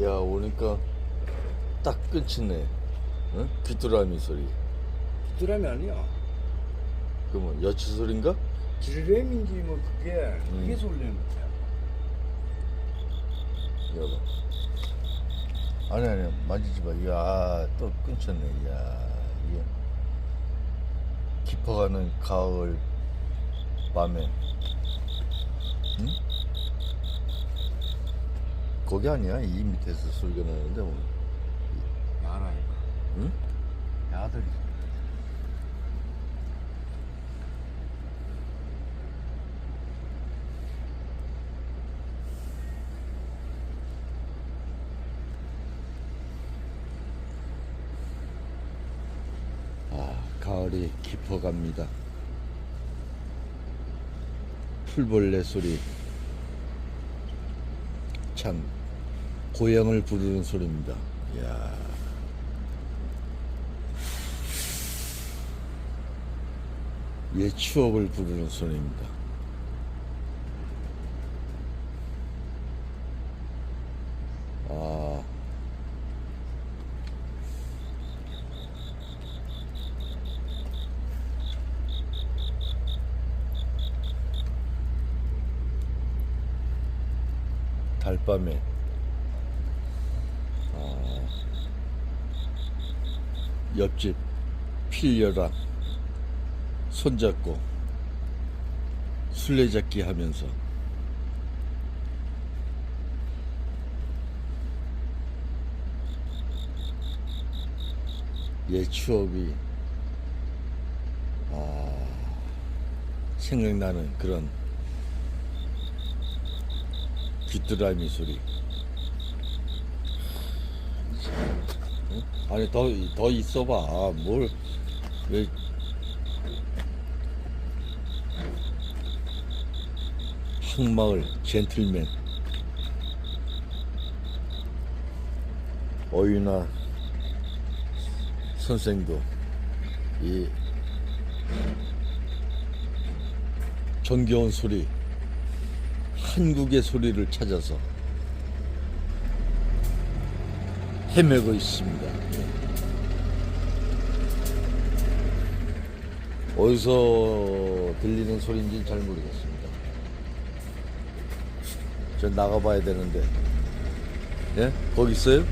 야 오니까 딱 끊치네. 응? 귀뚜라미 소리. 드라미 아니야. 그러면 여치 소린가? 지르렘인지 뭐 그게 음. 그게 소리는 거야. 여봐. 아니 아니 만지지 마. 이야 또 끊쳤네. 이야 이게 깊어가는 가을 밤에. 응? 거기 아니야? 이 밑에서 소리가 나는데 뭐. 야라니까. 응? 야들이. 아, 가을이 깊어갑니다. 풀벌레 소리. 참, 고향을 부르는 소리입니다. 이야. 옛 추억을 부르는 소리입니다. 아, 달밤에 아, 옆집 필려랑 손잡고 술래잡기 하면서 옛 추억이 아, 생각나는 그런 귀뚜라미 소리. 응? 아니 더 더 있어봐. 뭘 왜? 항마을 젠틀맨 어유나 선생도 이 정겨운 소리 한국의 소리를 찾아서 헤매고 있습니다. 어디서 들리는 소리인지 잘 모르겠습니다. 저 나가봐야 되는데, 예? 거기 있어요?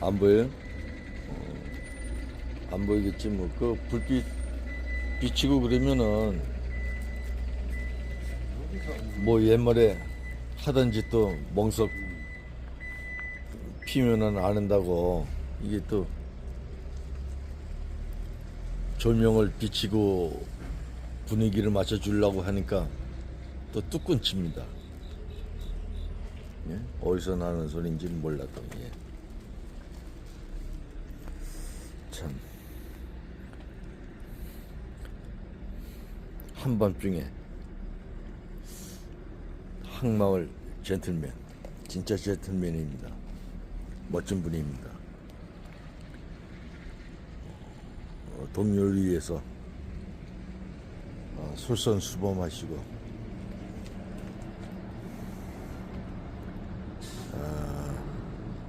안 보여요? 어, 안 보이겠지 뭐. 그 불빛 비치고 그러면은 뭐 옛말에 하던 짓도 멍석 피면은 안 한다고 이게 또 조명을 비치고 분위기를 맞춰주려고 하니까 또 뚝끊칩니다. 예? 어디서 나는 소리인지는 몰라도 예. 참 한밤중에 항마을 젠틀맨. 진짜 젠틀맨입니다. 멋진 분입니다. 어, 동료를 위해서 어, 솔선수범하시고 아,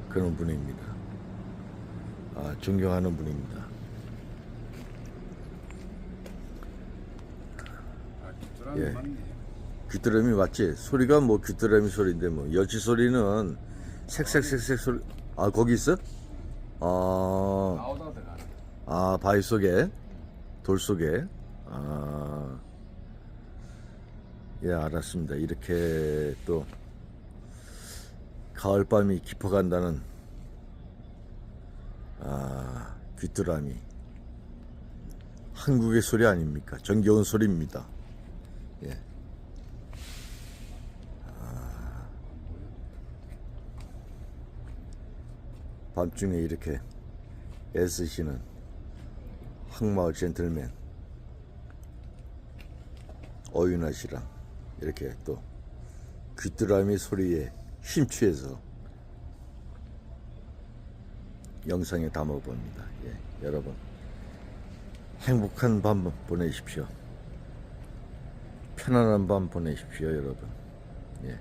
그런 분입니다. 아, 존경하는 분입니다. 아 예. 귀뚜라미 맞지? 소리가 뭐 귀뚜라미 소리인데 뭐 여치 소리는 색색색색 소리 아 거기 있어? 아. 아 바위 속에 돌 속에 아, 예 알았습니다. 이렇게 또 가을밤이 깊어간다는 아 귀뚜라미 한국의 소리 아닙니까? 정겨운 소리입니다. 예. 밤중에 이렇게 애쓰시는 항마을 젠틀맨 어윤아 씨랑 이렇게 또 귀뚜라미 소리에 심취해서 영상에 담아봅니다. 예, 여러분 행복한 밤 보내십시오. 편안한 밤 보내십시오, 여러분. 예.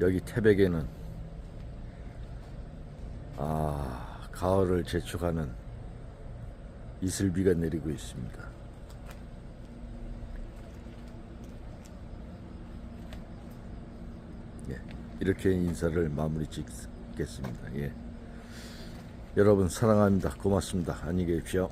여기 태백에는 아 가을을 재촉하는 이슬비가 내리고 있습니다. 예, 이렇게 인사를 마무리 짓겠습니다. 예. 여러분 사랑합니다. 고맙습니다. 안녕히 계십시오.